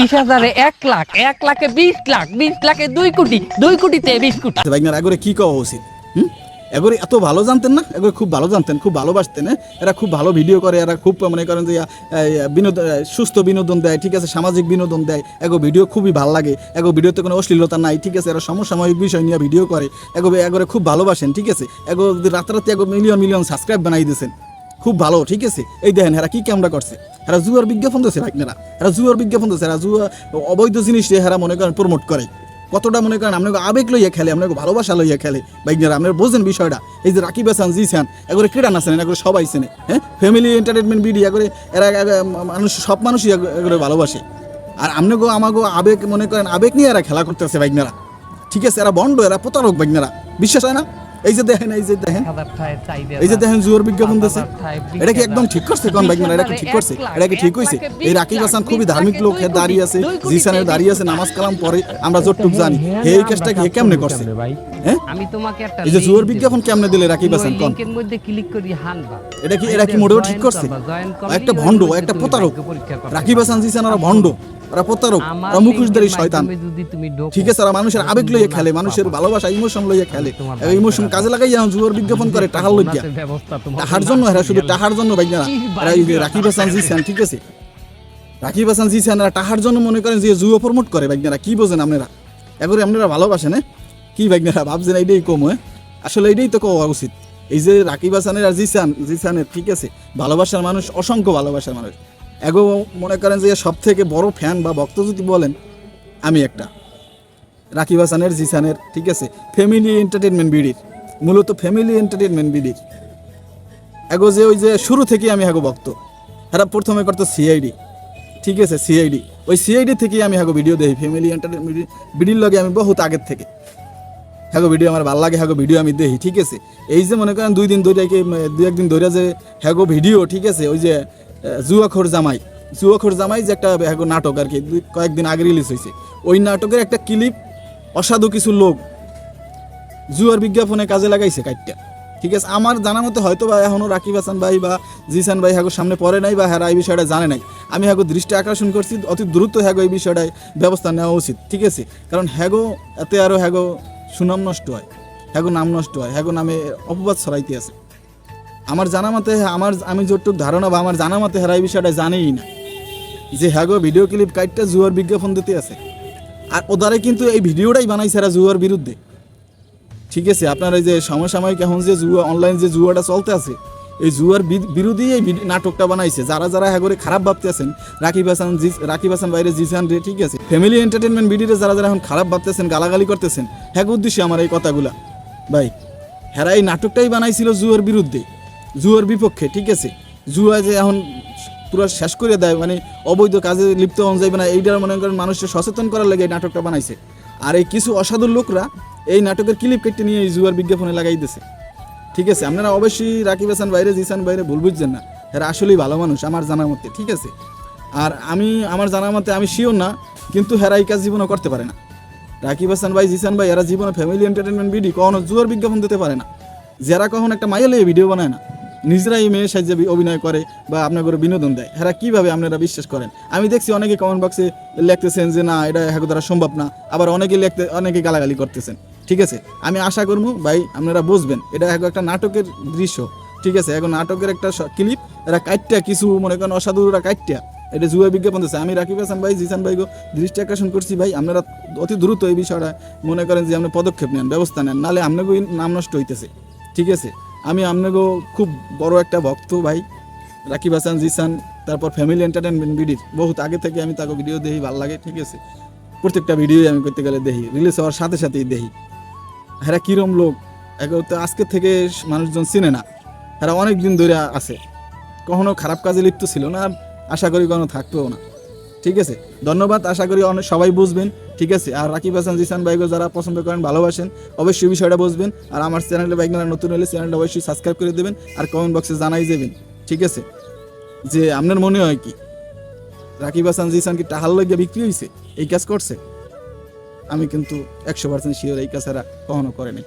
বিশ হাজারে এক লাখ, এক লাখে বিশ লাখ, বিশ লাখে দুই কোটি, দুই কোটিতে বিশ কোটি। ভাইনার এগরে কি কওয়া উচিত? এত ভালো জানতেন না? খুব ভালো জানতেন, খুব ভালোবাসতেন হ্যাঁ? এরা খুব ভালো ভিডিও করে, এরা খুব মনে করেন যে বিনোদন সুস্থ বিনোদন দেয়, ঠিক আছে? সামাজিক বিনোদন দেয়। এগো ভিডিও খুবই ভালো লাগে। এগো ভিডিওতে কোনো অশ্লীলতা নাই, ঠিক আছে? এরা সমসাময়িক বিষয় নিয়ে ভিডিও করে। এগো এগরে খুব ভালোবাসেন, ঠিক আছে? এগো রাতারাতি এগো মিলিয়ন মিলিয়ন সাবস্ক্রাইব বানাই দিয়েছেন, খুব ভালো, ঠিক আছে? এই দেখেন, এরা কি ক্যামেরা করছে? এরা জুয়ার বিজ্ঞাপন দিচ্ছে ভাইনারা এরা জুয়ার বিজ্ঞাপন দিচ্ছে এরা জুয়া অবৈধ জিনিস দিয়ে এরা মনে করেন প্রমোট করে। কতটা মনে করেন আপনাকে আবেগ লইয়া খেলে আপনাকে ভালোবাসা লইয়া খেলে। বাইকনারা আপনার বোঝেন বিষয়টা। এই যে রাকিব হাসান জিসান এগুলো ক্রীড়া নাচেন এগুলো সবাই চেনে হ্যাঁ? ফ্যামিলি এন্টারটেনমেন্ট ভিডিও এগুলো এরা মানুষ, সব মানুষই এগুলো ভালোবাসে। আর আপনাকে আমাকে আবেগ, মনে করেন আবেগ নিয়ে এরা খেলা করতেছে বাইকনারা ঠিক আছে, এরা বন্ড, এরা প্রতারক বাইকনারা বিশ্বাস হয় না? এই যে দেখেন এই যে দেখেন। এই যে দেখেন জুয়ার বিজ্ঞাপন বিশ এটা কি একদম ঠিক করছে কোন বাইক এটা কি ঠিক করছে? এটা কি ঠিক লাখে এই রাকিব হাসান খুবই ধার্মিক লোক হে দাঁড়িয়ে আছে জিসানের দাঁড়িয়ে আছে নামাজ কালাম পরে আমরা যতটুক জানি। হে এই কাজটা হে কেমনে করছে? ভাই হ্যাঁ? আমি তোমাকে একটা এই যে জুয়ার বিজ্ঞাপন কেমনে দিলে রাকিব হাসান কোন? লিংকের মধ্যে ক্লিক করি হানবা। এটা কি এরা কি মোটেও ঠিক করছে? একটা ভণ্ড একটা প্রতারক। রাকিব হাসান জিসান ওরা ভণ্ড। ওরা প্রতারক ওরা মুখোশধারী শয়তান। ঠিক আছে ওরা মানুষের আবেগ লইয়া খেলে মানুষের ভালোবাসা ইমোশন লইয়া খেলে। ইমোশন কাজে লাগাই এখন বিজ্ঞাপন করে টাহার লইয়া। টাহার জন্য এরা শুধু টাহার জন্য ভাই না এরা রাকিব হাসান জিসান ঠিক আছে? রাকিব হাসান জিসান এরা টাহার জন্য মনে করেন যে জুয়ো প্রমোট করে ভাইনারা কি বোঝেন আপনারা? এগুলো আপনারা ভালোবাসেন? কি ভাইনারা ভাবছেন এইটাই কম হ্যাঁ আসলে এইটাই তো কোয়া উচিত। এই যে রাকিব হাসানের আর জিসান জিসানের ঠিক আছে? ভালোবাসার মানুষ অসংখ্য ভালোবাসার মানুষ। এগো মনে করেন যে সব থেকে বড় ফ্যান বা ভক্ত যদি বলেন, আমি একটা। রাকিব হাসানের জিসানের ঠিক আছে? ফ্যামিলি এন্টারটেনমেন্ট বিডির মূলত ফ্যামিলি এন্টারটেনমেন্ট বিডির এগো যে ওই যে শুরু থেকে আমি হাগো ভক্ত। হ্যাঁ প্রথমে করতো সিআইডি ঠিক আছে? সিআইডি ওই সিআইডি থেকেই আমি হাগো ভিডিও দেখি। ফ্যামিলি এন্টারটেনমেন্ট বিডির লগে আমি বহুত আগের থেকে। হ্যাগো ভিডিও আমার ভালো লাগে হ্যাগো ভিডিও আমি দেখি, ঠিক আছে? এই যে মনে করেন দুই দিন ধরে দুই একদিন ধরে যে হ্যাগো ভিডিও, ঠিক আছে? ওই যে জুয়াখোর জামাই। জুয়াখোর জামাই যে একটা নাটক আর কি কয়েকদিন আগে রিলিজ হয়েছে ওই নাটকের একটা ক্লিপ অসাধু কিছু লোক জুয়ার বিজ্ঞাপনে কাজে লাগাইছে কাইটটা। ঠিক আছে, আমার জানা মতে হয়তো বা এখনও রাকিব হাসান ভাই বা জিসান ভাই হ্যাগো সামনে পড়ে নাই বা হ্যাঁ এই বিষয়টা জানে নাই। আমি হ্যাগো দৃষ্টি আকর্ষণ করছি, অতি দ্রুত হ্যাগো এই বিষয়টায় ব্যবস্থা নেওয়া উচিত, ঠিক আছে? কারণ হ্যাগো এতে আরও হ্যাগো সুনাম নষ্ট হয় হ্যাগো নাম নষ্ট হয় হ্যাগো নামে অপবাদ ছড়াইতে আছে। আমার জানা মতে আমার আমি যতটুকু ধারণা বা আমার জানা মতে হেরা এই বিষয়টা জানেই না। যে হ্যাগো ভিডিও ক্লিপ কাইটটা জুয়ার বিজ্ঞাপন দিতে আছে। আর ওদারে কিন্তু এই ভিডিওটাই বানাইছে এরা জুয়ার বিরুদ্ধে। ঠিক আছে, আপনার এই যে সমসাময়িক এখন যে জুয়া অনলাইন যে জুয়াটা চলতে আছে, এই জুয়ার বিরোধী এই নাটকটা বানাইছে। যারা যারা হ্যাঁ করে খারাপ ভাবতে আছেন, রাকিব হাসান রাকিব হাসান বাইরে জিসান রে, ঠিক আছে ফ্যামিলি এন্টারটেনমেন্ট ভিডিওতে যারা যারা এখন খারাপ ভাবতেছেন গালাগালি করতেছেন হ্যাঁ উদ্দেশ্যে আমার এই কথাগুলা। ভাই, হেরা এই নাটকটাই বানাইছিল জুয়ার বিরুদ্ধে। জুয়ার বিপক্ষে, ঠিক আছে? জুয়া যে এখন পুরো শেষ করে দেয় মানে অবৈধ কাজে লিপ্ত হন যাইবে না, এইটার মনে করেন মানুষকে সচেতন করার লাগে এই নাটকটা বানাইছে। আর এই কিছু অসাধু লোকরা এই নাটকের ক্লিপ কেটে নিয়ে এই জুয়ার বিজ্ঞাপনে লাগাই দিছে। ঠিক আছে, আপনারা অবশ্যই রাকিব হাসান বাইরে, জিসান বাইরে, ভুল বুঝছেন না। এরা আসলেই ভালো মানুষ, আমার জানার মতে, ঠিক আছে? আর আমি, আমার জানার মতে আমি শিওর না, কিন্তু হেরা এই কাজ জীবনে করতে পারে না। রাকিব হাসান ভাই, জিসান ভাই, এরা জীবনে ফ্যামিলি এন্টারটেনমেন্ট ভিডিও কখনো জুয়ার বিজ্ঞাপন দিতে পারে না। যারা কখনো একটা মাইলে ভিডিও বানায় না। নিজেরাই মেয়ে সাহায্যে অভিনয় করে বা আপনার করে বিনোদন দেয়। এরা কীভাবে আপনারা বিশ্বাস করেন? আমি দেখছি অনেকে কমেন্ট বক্সে লিখতেছেন যে, না, এটা হ্যাঁ দ্বারা সম্ভব না। আবার অনেকে লিখতে, অনেকে গালাগালি করতেছেন। ঠিক আছে? আমি আশা করব, ভাই, আপনারা বুঝবেন, এটা একটা নাটকের দৃশ্য। ঠিক আছে? এখন নাটকের একটা ক্লিপ এরা কাইটটা কিছু মনে করেন অসাধুরা কাইটটা এটা জুয়া বিজ্ঞাপন দিচ্ছে আমি রাকিব হাসান ভাই, জিসান ভাই দৃষ্টি আকর্ষণ করছি, ভাই, আপনারা অতি দ্রুত এই বিষয়টা মনে করেন যে, আপনি পদক্ষেপ নেন, ব্যবস্থা নেন নাহলে আপনাকে নাম নষ্ট হইতেছে। ঠিক আছে? আমি আপনাকেও খুব বড় একটা ভক্ত ভাই, রাকিব হাসান জিসান, তারপর ফ্যামিলি এন্টারটেনমেন্ট ভিডির বহুত আগে থেকে আমি তাকে ভিডিও দেখি ভালো লাগে, ঠিক আছে? প্রত্যেকটা ভিডিওই আমি করতে গেলে দেখি রিলিজ হওয়ার সাথে সাথেই দেখি হ্যাঁ কিরম লোক এগুলো তো আজকে থেকে মানুষজন চিনে না। এরা অনেক দিন ধরে আছে। কখনো খারাপ কাজে লিপ্ত ছিল না আশা করি কখনো থাকবেও না। ঠিক আছে? ধন্যবাদ, আশা করি অনেক সবাই বুঝবেন, ঠিক আছে? আর রাকিব হাসান, জিসান বাইগো যারা পছন্দ করেন, ভালোবাসেন, অবশ্যই বিষয়টা বুঝবেন। আর আমার চ্যানেলে বাইক নতুন হলে চ্যানেলটা অবশ্যই সাবস্ক্রাইব করে দেবেন আর কমেন্ট বক্সে জানাই দেবেন, ঠিক আছে? যে আপনার মনে হয় কি? রাকিব হাসান, জিসান কি টাহাল লাগিয়ে বিক্রি হয়েছে এই কাজ করছে? আমি কিন্তু একশো পার্সেন্ট শিওর এই কাজ এরা কখনো করে নাই।